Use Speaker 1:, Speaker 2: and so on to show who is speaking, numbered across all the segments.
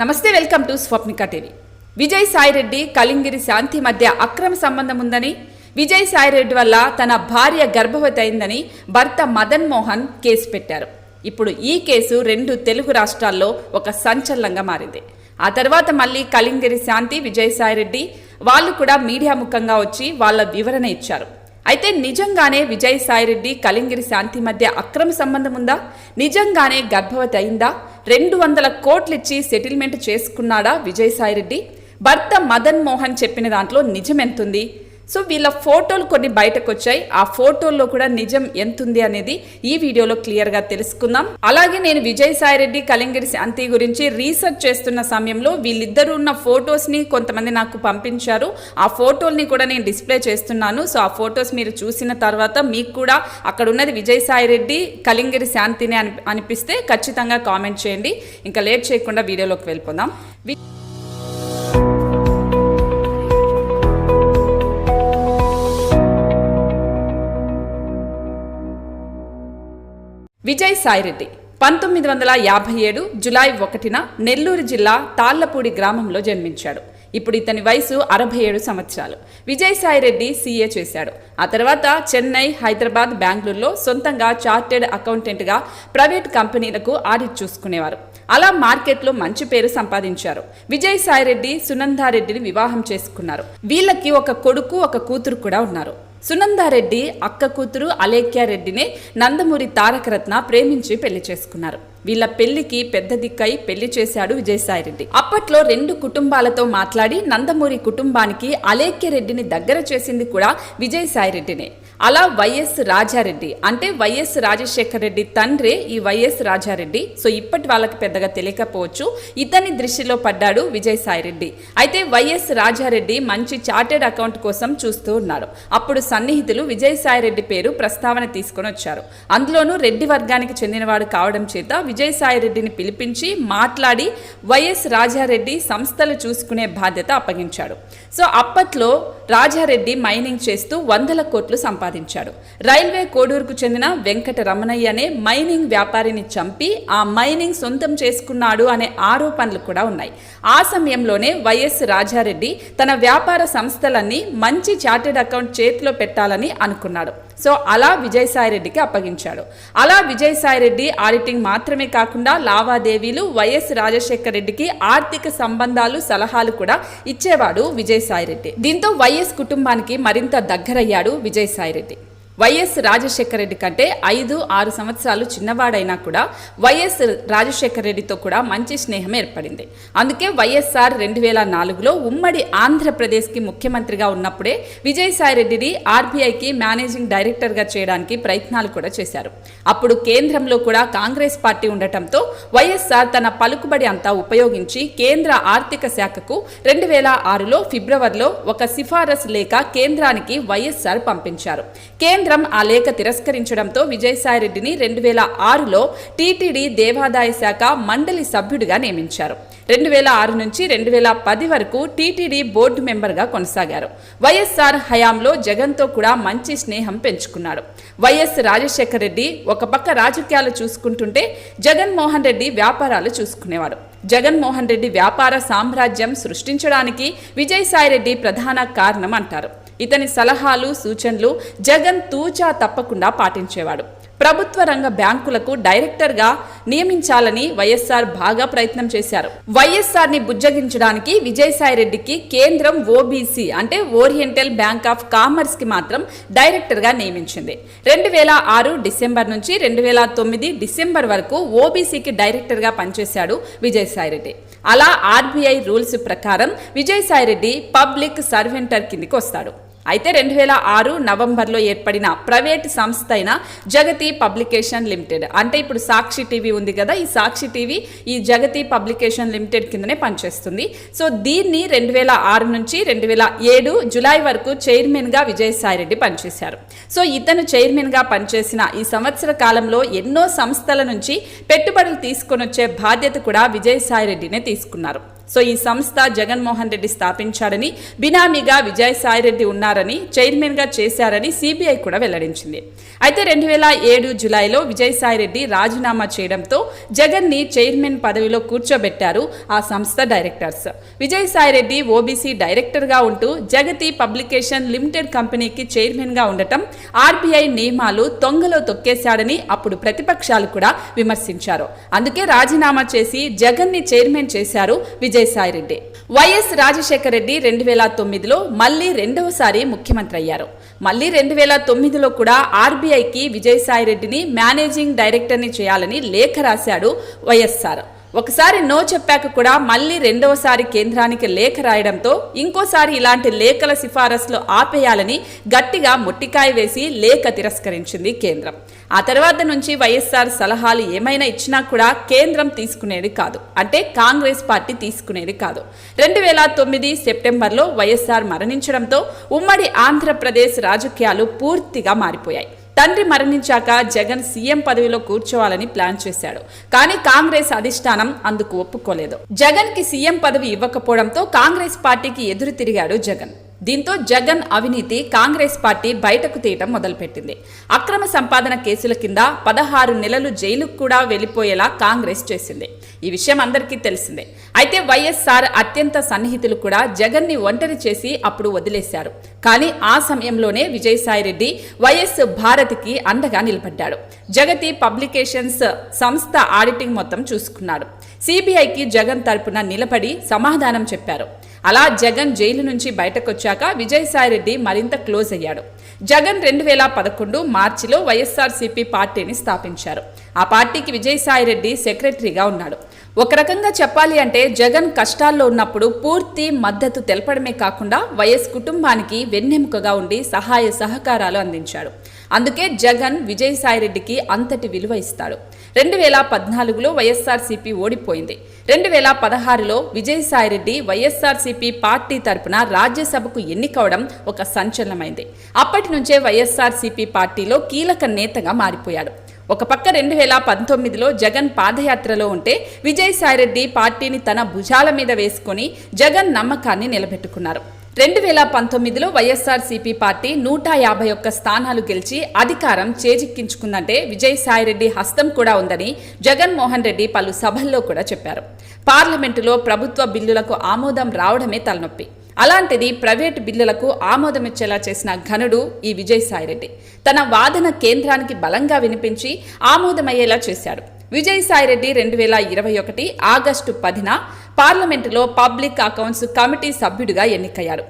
Speaker 1: నమస్తే welcome to Swapnika TV. Vijay Saireddy Kalingiri Shanti మధ్య అక్రమ సంబంధం ఉందని విజయ్ సాయిరెడ్డి వల్ల తన భార్య గర్భవతి అయిందని భర్త మదన్ మోహన్ కేసు పెట్టారు. ఇప్పుడు ఈ కేసు రెండు తెలుగు రాష్ట్రాల్లో ఒక సంచలనంగా మారింది. ఆ తర్వాత మళ్ళీ కలింగిరి శాంతి విజయ్ సాయిరెడ్డి వాళ్ళు కూడా మీడియా ముఖంగా వచ్చి వాళ్ళ వివరణ ఇచ్చారు. అయితే నిజంగానే విజయ్ సాయిరెడ్డి కలింగిరి శాంతి మధ్య అక్రమ సంబంధం ఉందా? నిజంగానే గర్భవతి అయిందా? రెండు వందల కోట్లిచ్చి సెటిల్మెంట్ చేసుకున్నాడా విజయ్ సాయిరెడ్డి? భర్త మదన్ మోహన్ చెప్పిన దాంట్లో నిజమెంతుంది. సో వీళ్ళ ఫోటోలు కొన్ని బయటకు వచ్చాయి ఆ ఫోటోల్లో కూడా నిజం ఎంతుంది అనేది ఈ వీడియోలో క్లియర్గా తెలుసుకుందాం. అలాగే నేను విజయ్ సాయిరెడ్డి కలింగిరి శాంతి గురించి రీసెర్చ్ చేస్తున్న సమయంలో వీళ్ళిద్దరు ఉన్న ఫొటోస్ని కొంతమంది నాకు పంపించారు. ఆ ఫోటోల్ని కూడా నేను డిస్ప్లే చేస్తున్నాను. సో ఆ ఫొటోస్ మీరు చూసిన తర్వాత మీకు కూడా అక్కడ ఉన్నది విజయ్ సాయిరెడ్డి కలింగిరి శాంతిని అని అనిపిస్తే ఖచ్చితంగా కామెంట్ చేయండి. ఇంకా లేట్ చేయకుండా వీడియోలోకి వెళ్ళిపోదాం. విజయ్ సాయిరెడ్డి పంతొమ్మిది వందల యాభై ఏడు జులై ఒకటిన నెల్లూరు జిల్లా తాళ్ళపూడి గ్రామంలో జన్మించాడు. ఇప్పుడు ఇతని వయసు అరవై ఏడు సంవత్సరాలు. విజయ్ సాయిరెడ్డి సీఏ చేశాడు. ఆ తర్వాత చెన్నై హైదరాబాద్ బెంగళూరులో సొంతంగా చార్టెడ్ అకౌంటెంట్గా ప్రైవేట్ కంపెనీలకు ఆడిట్ చూసుకునేవారు. అలా మార్కెట్లో మంచి పేరు సంపాదించారు. విజయ్ సాయిరెడ్డి సునందారెడ్డిని వివాహం చేసుకున్నారు. వీళ్ళకి ఒక కొడుకు ఒక కూతురు కూడా ఉన్నారు. సునందారెడ్డి అక్క కూతురు అలేఖ్యారెడ్డినే నందమూరి తారకరత్న ప్రేమించి పెళ్ళి చేసుకున్నారు. వీళ్ళ పెళ్ళికి పెద్ద దిక్కై పెళ్ళి చేశాడు విజయసాయిరెడ్డి. అప్పట్లో రెండు కుటుంబాలతో మాట్లాడి నందమూరి కుటుంబానికి అలేఖ్యరెడ్డిని దగ్గర చేసింది కూడా విజయసాయిరెడ్డినే. అలా వైఎస్ రాజారెడ్డి. అంటే వైఎస్ రాజశేఖర రెడ్డి తండ్రే ఈ వైఎస్ రాజారెడ్డి. సో ఇప్పటి వాళ్ళకి పెద్దగా తెలియకపోవచ్చు. ఇతని దృష్టిలో పడ్డాడు విజయసాయిరెడ్డి అయితే వైఎస్ రాజారెడ్డి మంచి చార్టెడ్ అకౌంట్ కోసం చూస్తూ ఉన్నారు. అప్పుడు సన్నిహితులు విజయసాయిరెడ్డి పేరు ప్రస్తావన తీసుకొని వచ్చారు. అందులోనూ రెడ్డి వర్గానికి చెందినవాడు కావడం చేత విజయసాయిరెడ్డిని పిలిపించి మాట్లాడి వైఎస్ రాజారెడ్డి సంస్థలు చూసుకునే బాధ్యత అప్పగించాడు. సో అప్పట్లో రాజారెడ్డి మైనింగ్ చేస్తూ వందల కోట్లు సంపాదించాడు. రైల్వే కోడూరుకు చెందిన వెంకట రమణయ్య అనే మైనింగ్ వ్యాపారిని చంపి ఆ మైనింగ్ సొంతం చేసుకున్నాడు అనే ఆరోపణలు కూడా ఉన్నాయి. ఆ సమయంలోనే వైఎస్ రాజారెడ్డి తన వ్యాపార సంస్థలన్నీ మంచి చార్టెడ్ అకౌంట్ చేతిలో పెట్టాలని అనుకున్నాడు. సో అలా విజయసాయిరెడ్డికి అప్పగించాడు. అలా విజయసాయిరెడ్డి ఆడిటింగ్ మాత్రమే కాకుండా లావాదేవీలు వైఎస్ రాజశేఖర రెడ్డికి ఆర్థిక సంబంధాలు సలహాలు కూడా ఇచ్చేవాడు విజయసాయిరెడ్డి. దీంతో వైఎస్ కుటుంబానికి మరింత దగ్గరయ్యాడు విజయసాయిరెడ్డి. వైఎస్ రాజశేఖర రెడ్డి కంటే ఐదు ఆరు సంవత్సరాలు చిన్నవాడైనా కూడా వైఎస్ రాజశేఖర రెడ్డితో కూడా మంచి స్నేహం ఏర్పడింది. అందుకే వైఎస్ఆర్ రెండు వేల నాలుగులో ఉమ్మడి ఆంధ్రప్రదేశ్కి ముఖ్యమంత్రిగా ఉన్నప్పుడే విజయసాయిరెడ్డిని ఆర్బీఐకి మేనేజింగ్ డైరెక్టర్గా చేయడానికి ప్రయత్నాలు కూడా చేశారు. అప్పుడు కేంద్రంలో కూడా కాంగ్రెస్ పార్టీ ఉండటంతో వైఎస్ఆర్ తన పలుకుబడి అంతా ఉపయోగించి కేంద్ర ఆర్థిక శాఖకు రెండు వేల ఆరులో ఫిబ్రవరిలో ఒక సిఫారసు లేఖ కేంద్రానికి వైఎస్ఆర్ పంపించారు. కేంద్ర ఆ లేఖ తిరస్కరించడంతో విజయసాయిరెడ్డిని రెండు వేల ఆరులో టీటీడీ దేవాదాయ శాఖ మండలి సభ్యుడిగా నియమించారు. రెండు వేల ఆరు నుంచి రెండు వేల పది వరకు టీటీడీ బోర్డు మెంబర్గా కొనసాగారు. వైఎస్ఆర్ హయాంలో జగన్తో కూడా మంచి స్నేహం పెంచుకున్నాడు. వైఎస్ రాజశేఖర రెడ్డి ఒక పక్క రాజకీయాలు చూసుకుంటుంటే జగన్మోహన్ రెడ్డి వ్యాపారాలు చూసుకునేవాడు. జగన్మోహన్ రెడ్డి వ్యాపార సామ్రాజ్యం సృష్టించడానికి విజయసాయిరెడ్డి ప్రధాన కారణం అంటారు. ఇతని సలహాలు సూచనలు జగన్ తూచా తప్పకుండా పాటించేవాడు. ప్రభుత్వ రంగ బ్యాంకులకు డైరెక్టర్గా నియమించాలని వైఎస్ఆర్ బాగా ప్రయత్నం చేశారు. వైఎస్ఆర్ని బుజ్జగించడానికి విజయసాయిరెడ్డికి కేంద్రం ఓబీసీ అంటే ఓరియంటల్ బ్యాంక్ ఆఫ్ కామర్స్కి మాత్రం డైరెక్టర్గా నియమించింది. రెండు వేల ఆరు డిసెంబర్ నుంచి రెండు వేల తొమ్మిది డిసెంబర్ వరకు ఓబీసీకి డైరెక్టర్గా పనిచేశాడు విజయసాయిరెడ్డి. అలా ఆర్బీఐ రూల్స్ ప్రకారం విజయసాయిరెడ్డి పబ్లిక్ సర్వెంటర్ కిందికి వస్తాడు. అయితే రెండు వేల ఆరు నవంబర్లో ఏర్పడిన ప్రైవేట్ సంస్థ అయిన జగతి పబ్లికేషన్ లిమిటెడ్. అంటే ఇప్పుడు సాక్షి టీవీ ఉంది కదా ఈ సాక్షి టీవీ ఈ జగతి పబ్లికేషన్ లిమిటెడ్ కిందనే పనిచేస్తుంది. సో దీన్ని రెండు వేల ఆరు నుంచి రెండు వేల ఏడు జులై వరకు చైర్మన్గా విజయసాయిరెడ్డి పనిచేశారు. సో ఇతను చైర్మన్గా పనిచేసిన ఈ సంవత్సర కాలంలో ఎన్నో సంస్థల నుంచి పెట్టుబడులు తీసుకొని వచ్చే బాధ్యత కూడా విజయసాయిరెడ్డినే తీసుకున్నారు. సో ఈ సంస్థ జగన్మోహన్ రెడ్డి స్థాపించాడని బినామీగా విజయసాయిరెడ్డి ఉన్నారని చైర్మన్గా చేశారని సిబిఐ కూడా వెల్లడించింది. అయితే రెండు వేల ఏడు జులైలో విజయసాయిరెడ్డి రాజీనామా చేయడంతో జగన్ని చైర్మన్ పదవిలో కూర్చోబెట్టారు ఆ సంస్థ డైరెక్టర్స్. విజయసాయిరెడ్డి ఓబీసీ డైరెక్టర్గా ఉంటూ జగతి పబ్లికేషన్ లిమిటెడ్ కంపెనీకి చైర్మన్గా ఉండటం ఆర్బీఐ నియమాలు తొంగలో తొక్కేశాడని అప్పుడు ప్రతిపక్షాలు కూడా విమర్శించారు. అందుకే రాజీనామా చేసి జగన్ని చైర్మన్ చేశారు విజయసాయిరెడ్డి వైఎస్ రాజశేఖర రెడ్డి రెండు వేల తొమ్మిదిలో మళ్ళీ రెండవసారి ముఖ్యమంత్రి అయ్యారు. మళ్ళీ రెండు వేల తొమ్మిదిలో కూడా ఆర్బీఐకి విజయసాయిరెడ్డిని మేనేజింగ్ డైరెక్టర్ని చేయాలని లేఖ రాశాడు వైఎస్ఆర్ ఒకసారి నో చెప్పాక కూడా మళ్ళీ రెండవసారి కేంద్రానికి లేఖ రాయడంతో ఇంకోసారి ఇలాంటి లేఖల సిఫారసులు ఆపేయాలని గట్టిగా ముట్టికాయ వేసి లేఖ తిరస్కరించింది కేంద్రం. ఆ తర్వాత నుంచి వైఎస్ఆర్ సలహాలు ఏమైనా ఇచ్చినా కూడా కేంద్రం తీసుకునేది కాదు. అంటే కాంగ్రెస్ పార్టీ తీసుకునేది కాదు. రెండు వేల తొమ్మిది సెప్టెంబర్లో వైఎస్ఆర్ మరణించడంతో ఉమ్మడి ఆంధ్రప్రదేశ్ రాజకీయాలు పూర్తిగా మారిపోయాయి. తండ్రి మరణించాక జగన్ సీఎం పదవిలో కూర్చోవాలని ప్లాన్ చేశాడు. కానీ కాంగ్రెస్ అధిష్టానం అందుకు ఒప్పుకోలేదు. జగన్కి సీఎం పదవి ఇవ్వకపోవడంతో కాంగ్రెస్ పార్టీకి ఎదురు తిరిగాడు జగన్. దీంతో జగన్ అవినీతి కాంగ్రెస్ పార్టీ బయటకు తీయటం మొదలుపెట్టింది. అక్రమ సంపాదన కేసుల కింద పదహారు నెలలు జైలుకు కూడా వెళ్ళిపోయేలా కాంగ్రెస్ చేసింది. ఈ విషయం అందరికీ తెలిసిందే. అయితే వైఎస్ఆర్ అత్యంత సన్నిహితులు కూడా జగన్ని ఒంటరి చేసి అప్పుడు వదిలేశారు. కానీ ఆ సమయంలోనే విజయసాయిరెడ్డి వైఎస్ భారతికి అండగా నిలబడ్డాడు. జగతి పబ్లికేషన్స్ సంస్థ ఆడిటింగ్ మొత్తం చూసుకున్నాడు. సిబిఐకి జగన్ తరపున నిలబడి సమాధానం చెప్పారు. అలా జగన్ జైలు నుంచి బయటకొచ్చాక విజయసాయిరెడ్డి మరింత క్లోజ్ అయ్యాడు. జగన్ రెండు వేల పదకొండు మార్చిలో వైఎస్ఆర్సీపీ పార్టీని స్థాపించారు. ఆ పార్టీకి విజయసాయిరెడ్డి సెక్రటరీగా ఉన్నాడు. ఒక రకంగా చెప్పాలి అంటే జగన్ కష్టాల్లో ఉన్నప్పుడు పూర్తి మద్దతు తెలపడమే కాకుండా వైఎస్ కుటుంబానికి వెన్నెముకగా ఉండి సహాయ సహకారాలు అందించాడు. అందుకే జగన్ విజయసాయిరెడ్డికి అంతటి విలువ ఇస్తాడు. రెండు వేల పద్నాలుగులో వైఎస్ఆర్సీపీ ఓడిపోయింది. రెండు వేల పదహారులో విజయసాయిరెడ్డి వైఎస్ఆర్సీపీ పార్టీ తరపున రాజ్యసభకు ఎన్నికవడం ఒక సంచలనమైంది. అప్పటి నుంచే వైఎస్ఆర్సీపీ పార్టీలో కీలక నేతగా మారిపోయాడు. ఒక పక్క రెండు వేల పంతొమ్మిదిలో జగన్ పాదయాత్రలో ఉంటే విజయసాయిరెడ్డి పార్టీని తన భుజాల మీద వేసుకొని జగన్ నమ్మకాన్ని నిలబెట్టుకున్నారు. రెండు వేల పంతొమ్మిదిలో వైఎస్ఆర్సీపీ పార్టీ నూట యాభై ఒక్క స్థానాలు గెలిచి అధికారం చేజిక్కించుకుందంటే విజయసాయిరెడ్డి హస్తం కూడా ఉందని జగన్మోహన్ రెడ్డి పలు సభల్లో కూడా చెప్పారు. పార్లమెంటులో ప్రభుత్వ బిల్లులకు ఆమోదం రావడమే తలనొప్పి. అలాంటిది ప్రైవేటు బిల్లులకు ఆమోదమిచ్చేలా చేసిన ఘనుడు ఈ విజయసాయిరెడ్డి. తన వాదన కేంద్రానికి బలంగా వినిపించి ఆమోదమయ్యేలా చేశాడు. విజయసాయిరెడ్డి రెండు వేల ఇరవై ఒకటి ఆగస్టు పదిన పార్లమెంటులో పబ్లిక్ అకౌంట్స్ కమిటీ సభ్యుడిగా ఎన్నికయ్యారు.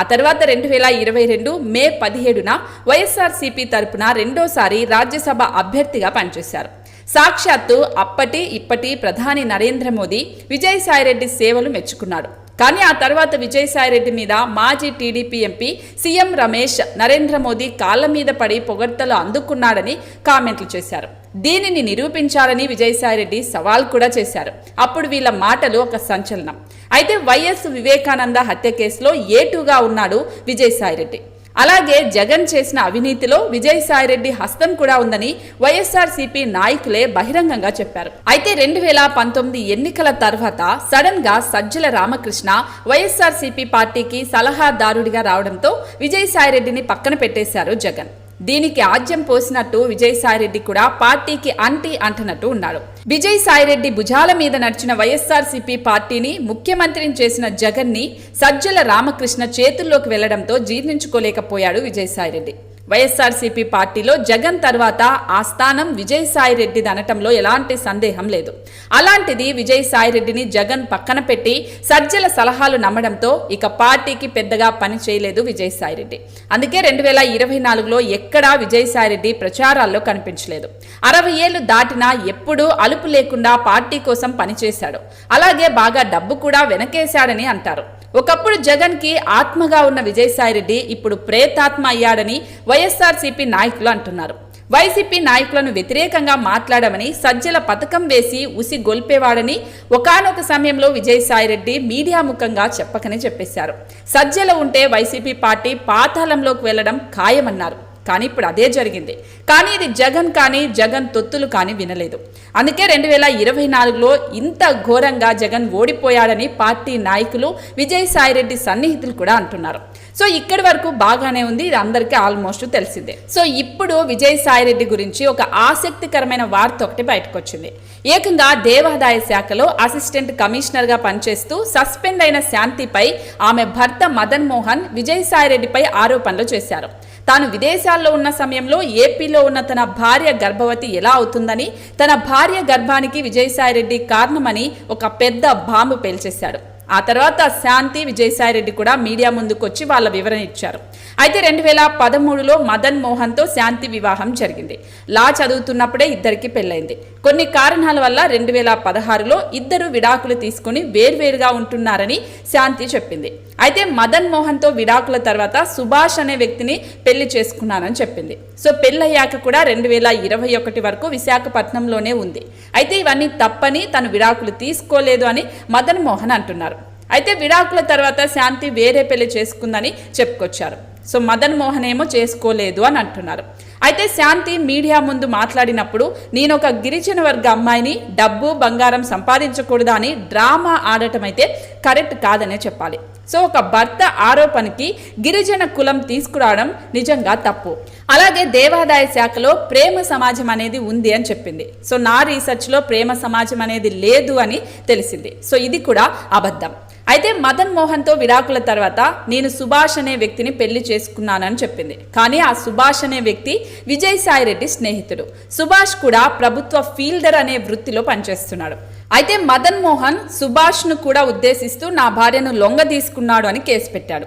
Speaker 1: ఆ తర్వాత రెండు వేల ఇరవై రెండు మే పదిహేడున వైఎస్ఆర్సీపీ తరపున రెండోసారి రాజ్యసభ అభ్యర్థిగా పనిచేశారు. సాక్షాత్తు అప్పటి ఇప్పటి ప్రధాని నరేంద్ర మోదీ విజయసాయిరెడ్డి సేవలు మెచ్చుకున్నాడు. కానీ ఆ తర్వాత విజయసాయిరెడ్డి మీద మాజీ TDP MP CM Ramesh Narendra Modi కాళ్ళ మీద పడి పొగడ్తలు అందుకున్నాడని కామెంట్లు చేశారు. దీనిని నిరూపించాలని విజయసాయిరెడ్డి సవాల్ కూడా చేశారు. అప్పుడు వీళ్ళ మాటలు ఒక సంచలనం. అయితే వైఎస్ వివేకానంద హత్య కేసులో ఏటుగా ఉన్నాడు విజయసాయిరెడ్డి. అలాగే జగన్ చేసిన అవినీతిలో విజయసాయిరెడ్డి హస్తం కూడా ఉందని వైఎస్ఆర్సీపీ నాయకులే బహిరంగంగా చెప్పారు. అయితే రెండు వేల పంతొమ్మిది ఎన్నికల తర్వాత సడన్గా సజ్జల రామకృష్ణ వైఎస్ఆర్సీపీ పార్టీకి సలహాదారుడిగా రావడంతో విజయసాయిరెడ్డిని పక్కన పెట్టేశారు జగన్. దీనికి ఆజ్యం పోసినట్టు విజయసాయిరెడ్డి కూడా పార్టీకి అంటి అంటున్నట్టు ఉన్నాడు విజయసాయిరెడ్డి భుజాల మీద నడిచిన వైఎస్ఆర్సీపీ పార్టీని ముఖ్యమంత్రిని చేసిన జగన్ని సజ్జల రామకృష్ణ చేతుల్లోకి వెళ్ళడంతో జీర్ణించుకోలేకపోయాడు విజయసాయిరెడ్డి. వైఎస్ఆర్సీపీ పార్టీలో జగన్ తర్వాత ఆ స్థానం విజయసాయిరెడ్డిది అనటంలో ఎలాంటి సందేహం లేదు. అలాంటిది విజయసాయిరెడ్డిని జగన్ పక్కన పెట్టి సజ్జల సలహాలు నమ్మడంతో ఇక పార్టీకి పెద్దగా పని చేయలేదు విజయసాయిరెడ్డి. అందుకే రెండు వేల ఇరవై నాలుగులో ఎక్కడా విజయసాయిరెడ్డి ప్రచారాల్లో కనిపించలేదు. అరవై ఏళ్ళు దాటినా ఎప్పుడూ అలుపు లేకుండా పార్టీ కోసం పనిచేశాడు. అలాగే బాగా డబ్బు కూడా వెనకేశాడని అంటారు. ఒకప్పుడు జగన్కి ఆత్మగా ఉన్న విజయసాయిరెడ్డి ఇప్పుడు ప్రేతాత్మ అయ్యాడని వైఎస్ఆర్సీపీ నాయకులు అంటున్నారు. వైసీపీ నాయకులను వ్యతిరేకంగా మాట్లాడమని సజ్జల పథకం వేసి ఉసి గొల్పేవాడని ఒకానొక సమయంలో విజయసాయిరెడ్డి మీడియా ముఖంగా చెప్పకనే చెప్పేశారు. సజ్జల ఉంటే వైసీపీ పార్టీ పాతాళంలోకి వెళ్ళడం ఖాయమన్నారు. కానీ ఇప్పుడు అదే జరిగింది. కానీ ఇది జగన్ కానీ జగన్ తొత్తులు కానీ వినలేదు. అందుకే రెండు వేల ఇరవై నాలుగులో ఇంత ఘోరంగా జగన్ ఓడిపోయాడని పార్టీ నాయకులు విజయసాయిరెడ్డి సన్నిహితులు కూడా అంటున్నారు. సో ఇక్కడి వరకు బాగానే ఉంది ఇది అందరికీ ఆల్మోస్ట్ తెలిసిందే. సో ఇప్పుడు విజయసాయిరెడ్డి గురించి ఒక ఆసక్తికరమైన వార్త ఒకటి బయటకు వచ్చింది ఏకంగా దేవాదాయ శాఖలో అసిస్టెంట్ కమిషనర్గా పనిచేస్తూ సస్పెండ్ అయిన శాంతిపై ఆమె భర్త మదన్ మోహన్ విజయసాయిరెడ్డిపై ఆరోపణలు చేశారు. తాను విదేశాల్లో ఉన్న సమయంలో ఏపీలో ఉన్న తన భార్య గర్భవతి ఎలా అవుతుందని తన భార్య గర్భానికి విజయసాయిరెడ్డి కారణమని ఒక పెద్ద బాంబు పేల్చేశాడు. ఆ తర్వాత శాంతి విజయసాయిరెడ్డి కూడా మీడియా ముందుకు వచ్చి వాళ్ళ వివరణ ఇచ్చారు. అయితే రెండు వేల పదమూడులో మదన్ మోహన్తో శాంతి వివాహం జరిగింది. లా చదువుతున్నప్పుడే ఇద్దరికి పెళ్ళైంది. కొన్ని కారణాల వల్ల రెండు వేల పదహారులో ఇద్దరు విడాకులు తీసుకుని వేర్వేరుగా ఉంటున్నారని శాంతి చెప్పింది. అయితే మదన్ మోహన్తో విడాకుల తర్వాత సుభాష్ అనే వ్యక్తిని పెళ్ళి చేసుకున్నానని చెప్పింది. సో పెళ్ళయ్యాక కూడా రెండు వేల ఇరవై ఒకటి వరకు విశాఖపట్నంలోనే ఉంది. అయితే ఇవన్నీ తప్పని తను విడాకులు తీసుకోలేదు అని మదన్ మోహన్ అంటున్నారు. అయితే విడాకుల తర్వాత శాంతి వేరే పెళ్ళి చేసుకుందని చెప్పుకొచ్చారు. సో మదన్ మోహన్ ఏమో చేసుకోలేదు అని అంటున్నారు. అయితే శాంతి మీడియా ముందు మాట్లాడినప్పుడు నేను ఒక గిరిజన వర్గ అమ్మాయిని డబ్బు బంగారం సంపాదించకూడదా అని డ్రామా ఆడటం అయితే కరెక్ట్ కాదనే చెప్పాలి. సో ఒక భర్త ఆరోపణకి గిరిజన కులం తీసుకురావడం నిజంగా తప్పు. అలాగే దేవాదాయ శాఖలో ప్రేమ సమాజం అనేది ఉంది అని చెప్పింది. సో నా రీసెర్చ్లో ప్రేమ సమాజం అనేది లేదు అని తెలిసింది. సో ఇది కూడా అబద్ధం. అయితే మదన్ మోహన్తో విడాకుల తర్వాత నేను సుభాష్ అనే వ్యక్తిని పెళ్ళి చేసుకున్నానని చెప్పింది. కానీ ఆ సుభాష్ అనే వ్యక్తి విజయసాయి రెడ్డి స్నేహితుడు. సుభాష్ కూడా ప్రభుత్వ ఫీల్డర్ అనే వృత్తిలో పనిచేస్తున్నాడు. అయితే మదన్ మోహన్ సుభాష్ను కూడా ఉద్దేశిస్తూ నా భార్యను లొంగ తీసుకున్నాడు అని కేసు పెట్టాడు.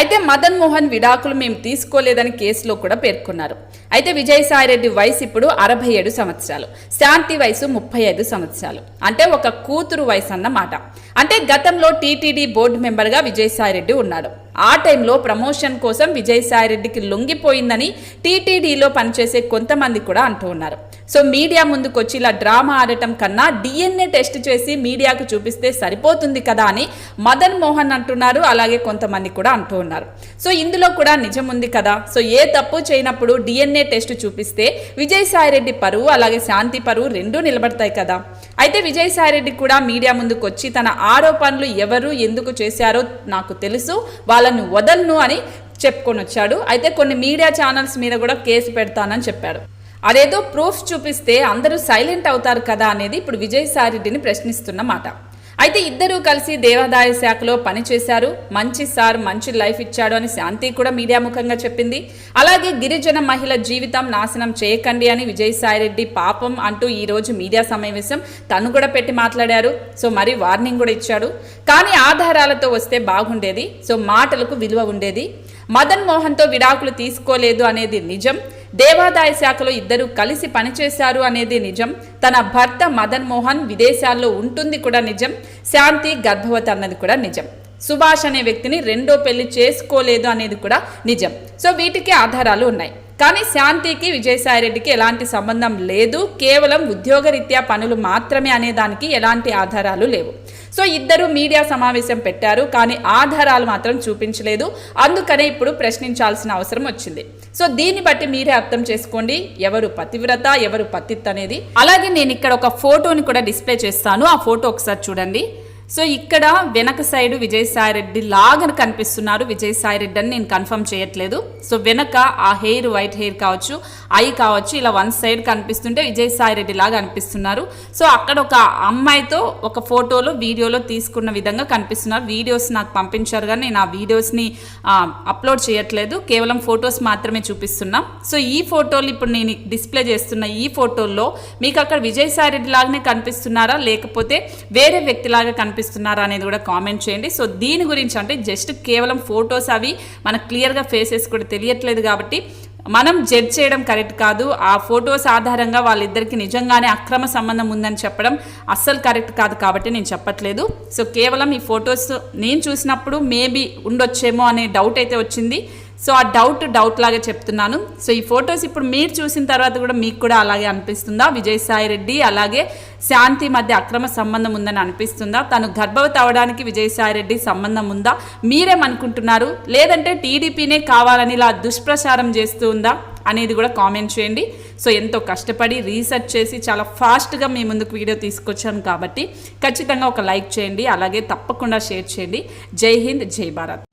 Speaker 1: అయితే మదన్ మోహన్ విడాకులు మేము తీసుకోలేదని కేసులో కూడా పేర్కొన్నారు. అయితే విజయసాయిరెడ్డి వయసు ఇప్పుడు అరవై ఏడు సంవత్సరాలు. శాంతి వయసు ముప్పై ఐదు సంవత్సరాలు. అంటే ఒక కూతురు వయసు అన్నమాట అంటే గతంలో టీటీడీ బోర్డు మెంబర్గా విజయసాయిరెడ్డి ఉన్నాడు. ఆ టైంలో ప్రమోషన్ కోసం విజయసాయిరెడ్డికి లొంగిపోయిందని టీటీడీలో పనిచేసే కొంతమంది కూడా అంటూ ఉన్నారు. సో మీడియా ముందుకు వచ్చి ఇలా డ్రామా ఆడటం కన్నా డిఎన్ఏ టెస్ట్ చేసి మీడియాకు చూపిస్తే సరిపోతుంది కదా అని మదన్ మోహన్ అంటున్నారు అలాగే కొంతమంది కూడా అంటూ ఉన్నారు. సో ఇందులో కూడా నిజం ఉంది కదా. సో ఏ తప్పు చేయనప్పుడు డిఎన్ఏ టెస్ట్ చూపిస్తే విజయసాయిరెడ్డి పరువు అలాగే శాంతి పరువు రెండూ నిలబడతాయి కదా. అయితే విజయసాయిరెడ్డి కూడా మీడియా ముందుకు వచ్చి తన ఆరోపణలు ఎవరు ఎందుకు చేశారో నాకు తెలుసు. వాళ్ళను వదలను అని చెప్పుకొని వచ్చాడు. అయితే కొన్ని మీడియా ఛానల్స్ మీద కూడా కేసు పెడతానని చెప్పాడు. అదేదో ప్రూఫ్ చూపిస్తే అందరూ సైలెంట్ అవుతారు కదా అనేది ఇప్పుడు విజయసాయిరెడ్డిని రెడ్డిని ప్రశ్నిస్తున్నమాట అయితే ఇద్దరూ కలిసి దేవాదాయ శాఖలో పనిచేశారు. మంచి సార్ మంచి లైఫ్ ఇచ్చాడు అని శాంతి కూడా మీడియా ముఖంగా చెప్పింది. అలాగే గిరిజన మహిళ జీవితం నాశనం చేయకండి అని విజయసాయిరెడ్డి పాపం అంటూ ఈ రోజు మీడియా సమావేశం తను కూడా పెట్టి మాట్లాడారు. సో మరి వార్నింగ్ కూడా ఇచ్చాడు. కానీ ఆధారాలతో వస్తే బాగుండేది. సో మాటలకు విలువ ఉండేది. మదన్ మోహన్తో విడాకులు తీసుకోలేదు అనేది నిజం. దేవాదాయ శాఖలో ఇద్దరు కలిసి పనిచేశారు అనేది నిజం. తన భర్త మదన్ మోహన్ విదేశాల్లో ఉంటుంది కూడా నిజం. శాంతి గర్భవతి అన్నది కూడా నిజం. సుభాష్ అనే వ్యక్తిని రెండో పెళ్ళి చేసుకోలేదు అనేది కూడా నిజం. సో వీటికి ఆధారాలు ఉన్నాయి. కానీ శాంతికి విజయసాయిరెడ్డికి ఎలాంటి సంబంధం లేదు. కేవలం ఉద్యోగరీత్యా పనులు మాత్రమే అనే దానికి ఎలాంటి ఆధారాలు లేవు. సో ఇద్దరు మీడియా సమావేశం పెట్టారు. కానీ ఆధారాలు మాత్రం చూపించలేదు. అందుకనే ఇప్పుడు ప్రశ్నించాల్సిన అవసరం వచ్చింది. సో దీన్ని బట్టి మీరే అర్థం చేసుకోండి. ఎవరు పతివ్రత ఎవరు పతిత్ అనేది అలాగే నేను ఇక్కడ ఒక ఫోటోని కూడా డిస్ప్లే చేస్తాను. ఆ ఫోటో ఒకసారి చూడండి. సో ఇక్కడ వెనక సైడ్ విజయసాయి రెడ్డి లాగా కనిపిస్తున్నారు. విజయసాయి రెడ్డి అని నేను కన్ఫర్మ్ చేయట్లేదు. సో వెనక ఆ హెయిర్ వైట్ హెయిర్ కావచ్చు ఐ కావచ్చు ఇలా వన్ సైడ్ కనిపిస్తుంటే విజయసాయి రెడ్డి లాగా అనిపిస్తున్నారు. సో అక్కడ ఒక అమ్మాయితో ఒక ఫోటోలో వీడియోలో తీసుకున్న విధంగా కనిపిస్తున్నారు. వీడియోస్ నాకు పంపించారు కానీ నేను ఆ వీడియోస్ని అప్లోడ్ చేయట్లేదు. కేవలం ఫొటోస్ మాత్రమే చూపిస్తున్నాం. సో ఈ ఫోటోలు ఇప్పుడు నేను డిస్ప్లే చేస్తున్న ఈ ఫోటోల్లో మీకు అక్కడ విజయసాయి రెడ్డి లాగానే కనిపిస్తున్నారా? లేకపోతే వేరే వ్యక్తిలాగా కనిపిస్తున్నారా అనేది కూడా కామెంట్ చేయండి. సో దీని గురించి అంటే జస్ట్ కేవలం ఫొటోస్ అవి మనకు క్లియర్గా ఫేసెస్ కూడా తెలియట్లేదు కాబట్టి మనం జడ్జ్ చేయడం కరెక్ట్ కాదు. ఆ ఫొటోస్ ఆధారంగా వాళ్ళిద్దరికి నిజంగానే అక్రమ సంబంధం ఉందని చెప్పడం అస్సలు కరెక్ట్ కాదు కాబట్టి నేను చెప్పట్లేదు. సో కేవలం ఈ ఫొటోస్ నేను చూసినప్పుడు మేబీ ఉండొచ్చేమో అనే డౌట్ అయితే వచ్చింది. సో ఆ డౌట్ డౌట్ లాగా చెప్తున్నాను. సో ఈ ఫొటోస్ ఇప్పుడు మీరు చూసిన తర్వాత కూడా మీకు కూడా అలాగే అనిపిస్తుందా? విజయసాయి రెడ్డి అలాగే శాంతి మధ్య అక్రమ సంబంధం ఉందని అనిపిస్తుందా? తను గర్భవతి అవడానికి విజయసాయి రెడ్డి సంబంధం ఉందా? మీరేమనుకుంటున్నారు? లేదంటే టీడీపీనే కావాలని ఇలా దుష్ప్రచారం చేస్తూ ఉందా? అనేది కూడా కామెంట్ చేయండి. సో ఎంతో కష్టపడి రీసెర్చ్ చేసి చాలా ఫాస్ట్గా మీ ముందుకు వీడియో తీసుకొచ్చాను కాబట్టి ఖచ్చితంగా ఒక లైక్ చేయండి. అలాగే తప్పకుండా షేర్ చేయండి. జై హింద్ జై భారత్.